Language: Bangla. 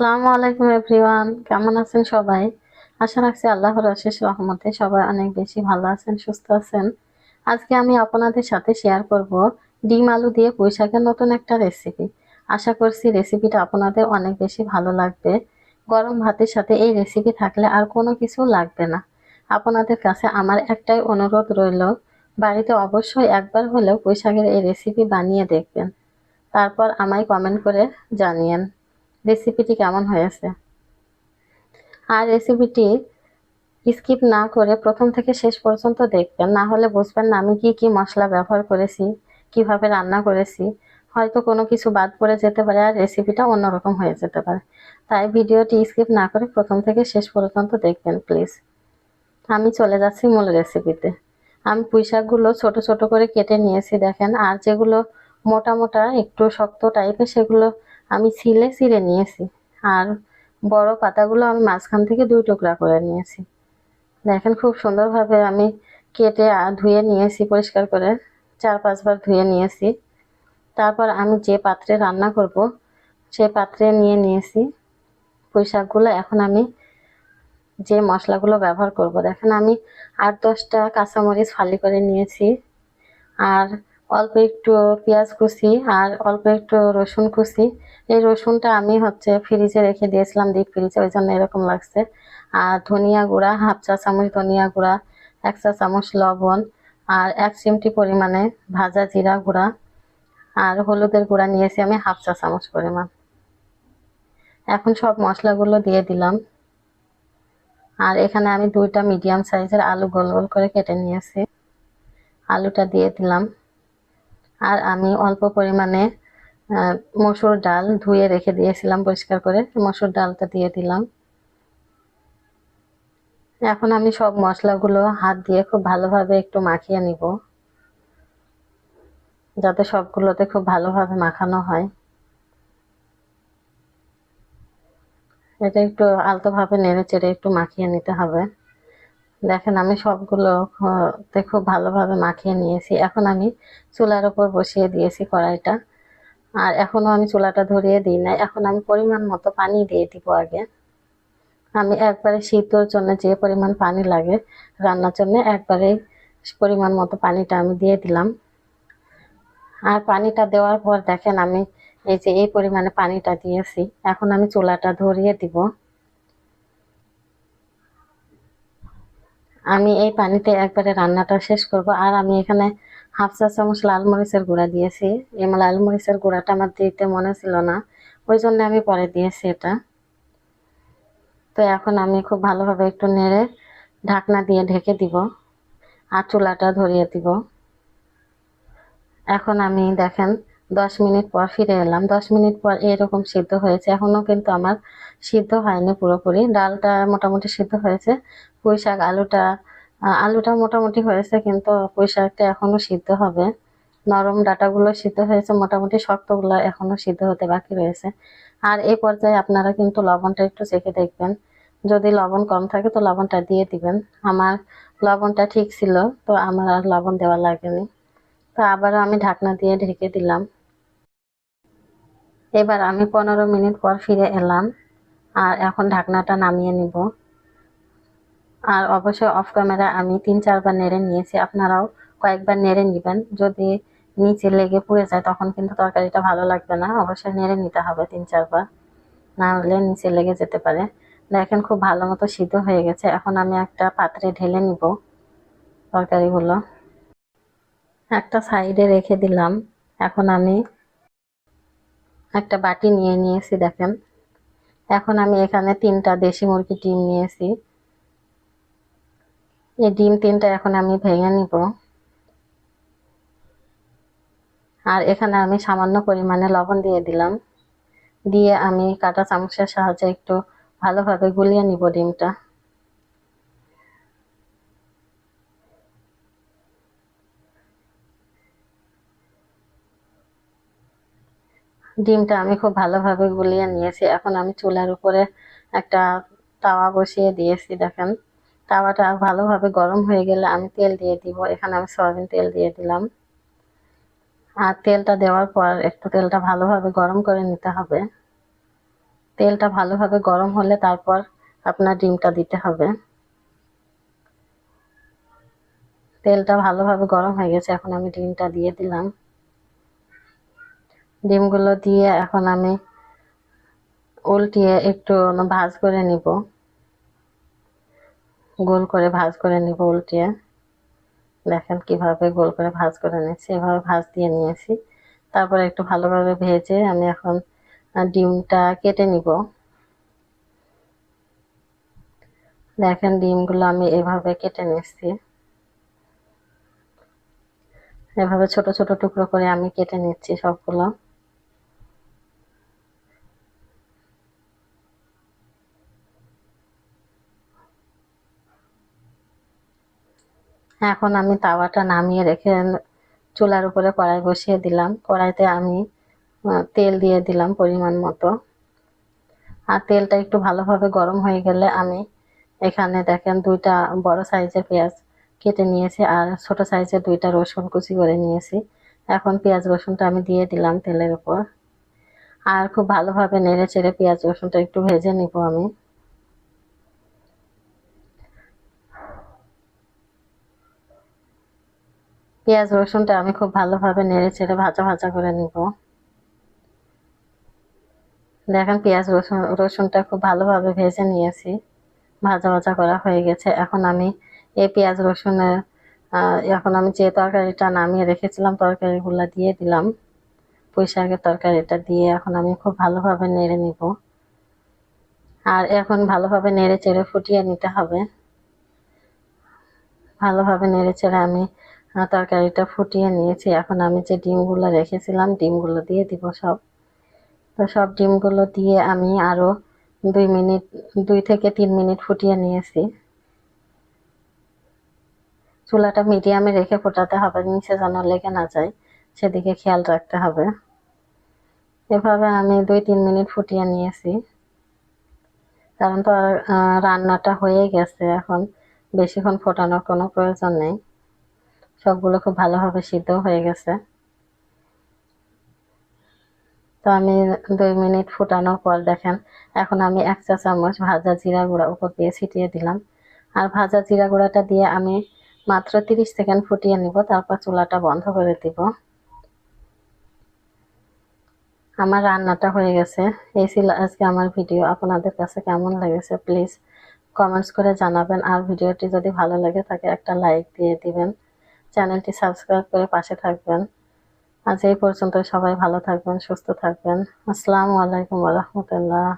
আসসালামু আলাইকুম এভরিওয়ান, কেমন আছেন সবাই? আশা রাখছি আল্লাহর অশেষ রহমতে সবাই অনেক বেশি ভালো আছেন, সুস্থ আছেন। আজকে আমি আপনাদের সাথে শেয়ার করব ডিম আলু দিয়ে পুঁই শাকের নতুন একটা রেসিপি আশা করছি রেসিপিটা আপনাদের অনেক বেশি ভালো লাগবে। গরম ভাতের সাথে এই রেসিপি থাকলে আর কোনো কিছু লাগবে না। আপনাদের কাছে আমার একটাই অনুরোধ রইল, বাড়িতে অবশ্যই একবার হলেও পুঁই শাকের এই রেসিপি বানিয়ে দেখবেন। তারপর আমায় কমেন্ট করে জানিয়েন। রেসিপিটি কেমন হয়েছে? আর রেসিপিটি স্কিপ না করে প্রথম থেকে শেষ পর্যন্ত দেখবেন। না হলে বুঝবেন না আমি কি কি মশলা ব্যবহার করেছি, কীভাবে রান্না করেছি। হয়তো কোনো কিছু বাদ পড়ে যেতে পারে আর রেসিপিটা অন্যরকম হয়ে যেতে পারে। তাই ভিডিওটি স্কিপ না করে প্রথম থেকে শেষ পর্যন্ত দেখবেন প্লিজ আমি চলে যাচ্ছি মূল রেসিপিতে আমি পুঁই শাকগুলো ছোট ছোট করে কেটে নিয়েছি, দেখেন। আর যেগুলো মোটা মোটা, একটু শক্ত টাইপের সেগুলো আমি ছিলে ছিঁড়ে নিয়েছি। আর বড় পাতাগুলো আমি মাঝখান থেকে দুই টুকরা করে নিয়েছি। দেখেন খুব সুন্দরভাবে আমি কেটে ধুয়ে নিয়েছি, পরিষ্কার করে। চার, পাঁচবার ধুয়ে নিয়েছি। তারপর আমি যে পাত্রে রান্না করব, সে পাত্রে নিয়ে নিয়েছি। পুঁই শাকগুলো এখন আমি যে মশলাগুলো ব্যবহার করব, দেখেন আমি আট, দশটা কাঁচামরিচ ফালি করে নিয়েছি। আর অল্প একটু পেঁয়াজ কুচি আর অল্প একটু রসুন কুচি। এই রসুনটা আমি হচ্ছে ফ্রিজে রেখে দিয়েছিলাম ডিপ ফ্রিজে ওই জন্য এরকম লাগছে। আর ধনিয়া গুঁড়া, হাফ চা চামচ ধনিয়া গুঁড়া, এক চা চামচ লবণ আর এক চিমটি পরিমাণে ভাজা জিরা গুঁড়া আর হলুদের গুঁড়া নিয়েছি আমি, হাফ চা চামচ পরিমাণ। এখন সব মশলাগুলো দিয়ে দিলাম। আর এখানে আমি দুইটা মিডিয়াম সাইজের আলু গোল গোল করে কেটে নিয়েছি। আলুটা দিয়ে দিলাম। আর আমি অল্প পরিমাণে মসুর ডাল ধুয়ে রেখে দিয়েছিলাম পরিষ্কার করে। মসুর ডালটা দিয়ে দিলাম। এখন আমি সব মশলাগুলো হাত দিয়ে খুব ভালোভাবে একটু মাখিয়ে নিব। যাতে সবগুলোতে খুব ভালোভাবে মাখানো হয়। এটা একটু আলতোভাবে নেড়ে চেড়ে একটু মাখিয়ে নিতে হবে। দেখেন আমি সবগুলোতে খুব ভালোভাবে মাখিয়ে নিয়েছি। এখন আমি চুলার ওপর বসিয়ে দিয়েছি কড়াইটা। আর এখনও আমি চুলাটা ধরিয়ে দিই না এখন আমি পরিমাণ মতো পানি দিয়ে দিব আগে। আমি একবারে শীতর জন্য যে পরিমাণ পানি লাগে রান্নার জন্য, একবারে পরিমাণ মতো পানিটা আমি দিয়ে দিলাম। আর পানিটা দেওয়ার পর দেখেন আমি এই যে এই পরিমাণে পানিটা দিয়েছি। এখন আমি চুলাটা ধরিয়ে দিব। আমি এই পানিতে একবারে রান্নাটা শেষ করব। আর আমি এখানে হাফ চা চামচ লাল মরিচের গুঁড়া দিয়েছি। এই লাল মরিচের গুঁড়াটা আমার দিতে মনে ছিল না। ওই জন্য আমি পরে দিয়েছি এটা। তো এখন আমি খুব ভালোভাবে একটু নেড়ে ঢাকনা দিয়ে ঢেকে দিব আর চুলাটা ধরিয়ে দিব। এখন আমি দেখেন, দশ মিনিট পর ফিরে এলাম। দশ মিনিট পর এরকম সিদ্ধ হয়েছে। এখনও কিন্তু আমার সিদ্ধ হয়নি পুরোপুরি। ডালটা মোটামুটি সিদ্ধ হয়েছে। পুঁই শাক আলুটা আলুটা মোটামুটি হয়েছে কিন্তু পুঁই শাকটা সিদ্ধ হবে। নরম ডাটাগুলো সিদ্ধ হয়েছে, মোটামুটি শক্তগুলো এখনও সিদ্ধ হতে বাকি রয়েছে। আর এই পর্যায়ে আপনারা কিন্তু লবণটা একটু চেখে দেখবেন। যদি লবণ কম থাকে তো লবণটা দিয়ে দিবেন। আমার লবণটা ঠিক ছিল, তো আমার আর লবণ দেওয়া লাগেনি। তো আবারও আমি ঢাকনা দিয়ে ঢেকে দিলাম। এবার আমি পনেরো মিনিট পর ফিরে এলাম। আর এখন ঢাকনাটা নামিয়ে নিব। আর অবশ্যই অফ ক্যামেরা আমি তিন, চারবার নেড়ে নিয়েছি। আপনারাও কয়েকবার নেড়ে নেবেন। যদি নিচে লেগে পুড়ে যায়, তখন কিন্তু তরকারিটা ভালো লাগবে না। অবশ্যই নেড়ে নিতে হবে তিন, চারবার। না হলে নিচে লেগে যেতে পারে। দেখেন খুব ভালো মতো সিদ্ধ হয়ে গেছে। এখন আমি একটা পাত্রে ঢেলে নিব তরকারিগুলো। একটা সাইডে রেখে দিলাম। এখন আমি একটা বাটি নিয়ে নিয়েছি, দেখেন। এখন আমি এখানে তিনটা দেশি মুরগি ডিম নিয়েছি। এই ডিম তিনটা এখন আমি ভেঙে নিব। আর এখানে আমি সামান্য পরিমাণে লবণ দিয়ে দিলাম। দিয়ে আমি কাটা চামচের সাহায্যে একটু ভালোভাবে গুলিয়ে নিব ডিমটা। ডিমটা আমি খুব ভালোভাবে গুলিয়ে নিয়েছি। এখন আমি চুলার উপরে একটা তাওয়া বসিয়ে দিয়েছি, দেখেন। তাওয়াটা ভালোভাবে গরম হয়ে গেলে আমি তেল দিয়ে দিব। এখানে আমি সয়াবিন তেল দিয়ে দিলাম। আর তেলটা দেওয়ার পর একটু তেলটা ভালোভাবে গরম করে নিতে হবে। তেলটা ভালোভাবে গরম হলে তারপর আপনার ডিমটা দিতে হবে। তেলটা ভালোভাবে গরম হয়ে গেছে, এখন আমি ডিমটা দিয়ে দিলাম। ডিমগুলো দিয়ে এখন আমি উল্টিয়ে একটু ভাজ করে নিব। গোল করে ভাজ করে নিব উল্টিয়ে। দেখেন কীভাবে গোল করে ভাজ করে নিয়েছি। এভাবে ভাজ দিয়ে নিয়েছি। তারপরে একটু ভালোভাবে ভেজে আমি এখন ডিমটা কেটে নিব। দেখেন ডিমগুলো আমি এভাবে কেটে নিয়েছি। এভাবে ছোট ছোট টুকরো করে আমি কেটে নিচ্ছি সবগুলো। এখন আমি তাওয়াটা নামিয়ে রেখে চুলার উপরে কড়াই বসিয়ে দিলাম। কড়াইতে আমি তেল দিয়ে দিলাম পরিমাণ মতো। আর তেলটা একটু ভালোভাবে গরম হয়ে গেলে আমি এখানে দেখেন দুইটা বড় সাইজের পেঁয়াজ কেটে নিয়েছি আর ছোট সাইজের দুইটা রসুন কুচি করে নিয়েছি। এখন পেঁয়াজ রসুনটা আমি দিয়ে দিলাম তেলের উপর। আর খুব ভালোভাবে নেড়ে চেড়ে পেঁয়াজ রসুনটা একটু ভেজে নিব আমি। পেঁয়াজ রসুনটা আমি খুব ভালোভাবে নেড়ে চেড়ে ভাজা ভাজা করে নিব। দেখেন পেঁয়াজ রসুন, রসুনটা খুব ভালোভাবে ভেজে নিয়েছি। ভাজা ভাজা করা হয়ে গেছে। এখন আমি এই পেঁয়াজ রসুনের এখন আমি যে তরকারিটা নামিয়ে রেখেছিলাম, তরকারিগুলো দিয়ে দিলাম। পুঁই শাকের তরকারিটা দিয়ে এখন আমি খুব ভালোভাবে নেড়ে নিব। আর এখন ভালোভাবে নেড়ে চেড়ে ফুটিয়ে নিতে হবে। ভালোভাবে নেড়ে চেড়ে আমি তরকারিটা ফুটিয়ে নিয়েছি। এখন আমি যে ডিমগুলো রেখেছিলাম, ডিমগুলো দিয়ে দিব সব। তো সব ডিমগুলো দিয়ে আমি আরও দুই মিনিট, দুই থেকে তিন মিনিট ফুটিয়ে নিয়েছি। চুলাটা মিডিয়ামে রেখে ফোটাতে হবে, নিচে যেন লেগে না যায়, সেদিকে খেয়াল রাখতে হবে। এভাবে আমি দুই তিন মিনিট ফুটিয়ে নিয়েছি। কারণ তো রান্নাটা হয়ে গেছে এখন। বেশিক্ষণ ফোটানোর কোনো প্রয়োজন নেই। সবগুলো খুব ভালোভাবে সিদ্ধ হয়ে গেছে। তো আমি দুই মিনিট ফুটানোর পর দেখেন, এখন আমি এক চা চামচ ভাজা জিরা গুঁড়া উপর দিয়ে ছিটিয়ে দিলাম। আর ভাজা জিরা গুঁড়াটা দিয়ে আমি মাত্র তিরিশ সেকেন্ড ফুটিয়ে নিব, তারপর চুলাটা বন্ধ করে দিব। আমার রান্নাটা হয়ে গেছে। এই ছিল আজকে আমার ভিডিও। আপনাদের কাছে কেমন লেগেছে প্লিজ কমেন্টস করে জানাবেন। আর ভিডিওটি যদি ভালো লাগে তাকে একটা লাইক দিয়ে দিবেন। চ্যানেলটি সাবস্ক্রাইব করে পাশে থাকবেন। আজ এই পর্যন্ত সবাই ভালো থাকবেন, সুস্থ থাকবেন। আসসালামু আলাইকুম রহমতুল্লাহ।